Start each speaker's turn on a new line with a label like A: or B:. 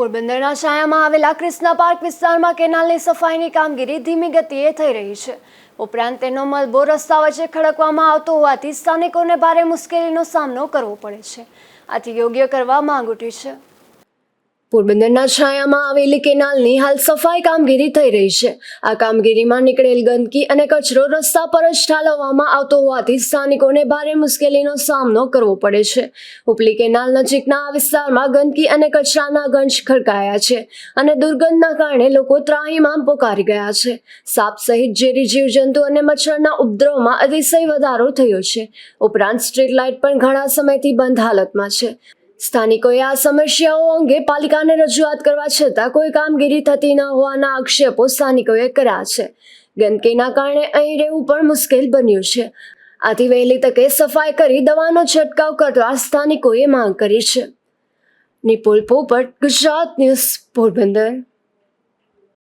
A: પોરબંદરના છાયામાં આવેલા કૃષ્ણા પાર્ક વિસ્તારમાં કેનાલની સફાઈની કામગીરી ધીમી ગતિએ થઈ રહી છે. ઉપરાંત તેનો મલબો રસ્તા વચ્ચે ખડકવામાં આવતો હોવાથી સ્થાનિકોને ભારે મુશ્કેલીનો સામનો કરવો પડે છે. આથી યોગ્ય કરવા માંગ ઉઠી છે. પોરબંદરના છાયામાં આવેલી કેનાલની હાલ સફાઈ કામગીરી થઈ રહી છે. આ કામગીરીમાં નીકળેલ ગંદકી અને કચરો રસ્તા પર જ ઠાલવવામાં આવતો હોવાથી સ્થાનિકોને ભારે મુશ્કેલીનો સામનો કરવો પડે છે. ઉપલી કેનાલ નજીકના આ વિસ્તારમાં ગંદકી અને કચરાના ગંજ ખડકાયા છે અને દુર્ગંધના કારણે લોકો ત્રાહીમામ પોકારી ગયા છે. સાપ સહિત ઝેરી જીવજંતુ અને મચ્છરના ઉપદ્રવમાં અતિશય વધારો થયો છે. ઉપરાંત સ્ટ્રીટ લાઇટ પણ ઘણા સમયથી બંધ હાલતમાં છે. સ્થાનિકોએ આ સમસ્યાઓ અંગે પાલિકાને રજૂઆત કરવા છતાં કોઈ કામગીરી થતી ન હોવાના આક્ષેપો સ્થાનિકોએ કર્યા છે. ગંદકીના કારણે અહીં રહેવું પણ મુશ્કેલ બન્યું છે. આથી વહેલી તકે સફાઈ કરી દવાનો છંટકાવ કરવા સ્થાનિકોએ માંગ કરી છે. નિપુલ પોપટ, ગુજરાત ન્યૂઝ પોરબંદર.